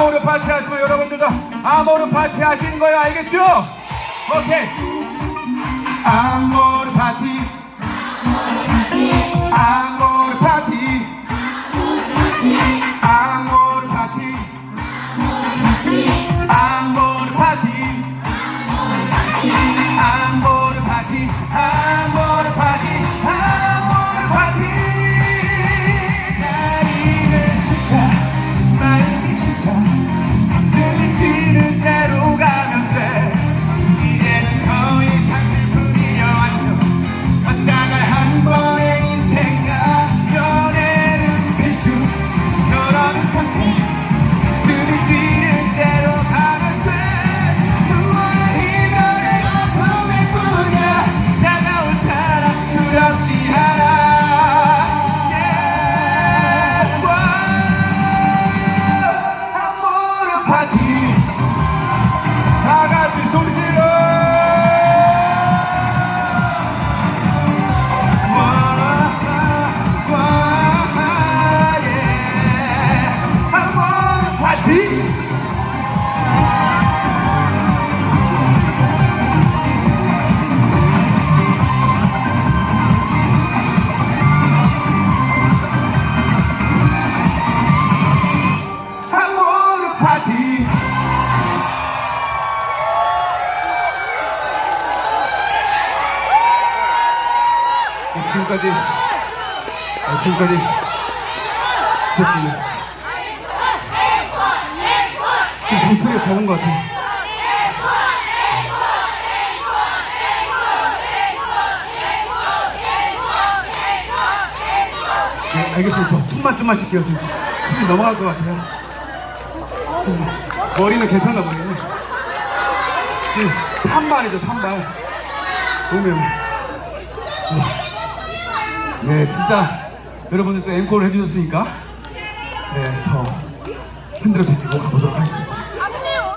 아모르 파티 하시고 여러분들도 아모르 파티 하시는 거예요. 알겠죠? 오케이. 아모르 파티. 아모르 파티 아모르 파티 네, 지금까지 네, 지금까지 있었습니다. 지금 목소리가 작은 것 같아요. 네, 알겠습니다. 저 숨만 좀만 쉴게요. 지금 숨이 넘어갈 것 같아요. 머리는 괜찮나. 지금 산발이죠, 산발. 오면. 네, 진짜 여러분들 또 앵콜을 해주셨으니까 네, 더 흔들어 드리고 가보도록 하겠습니다.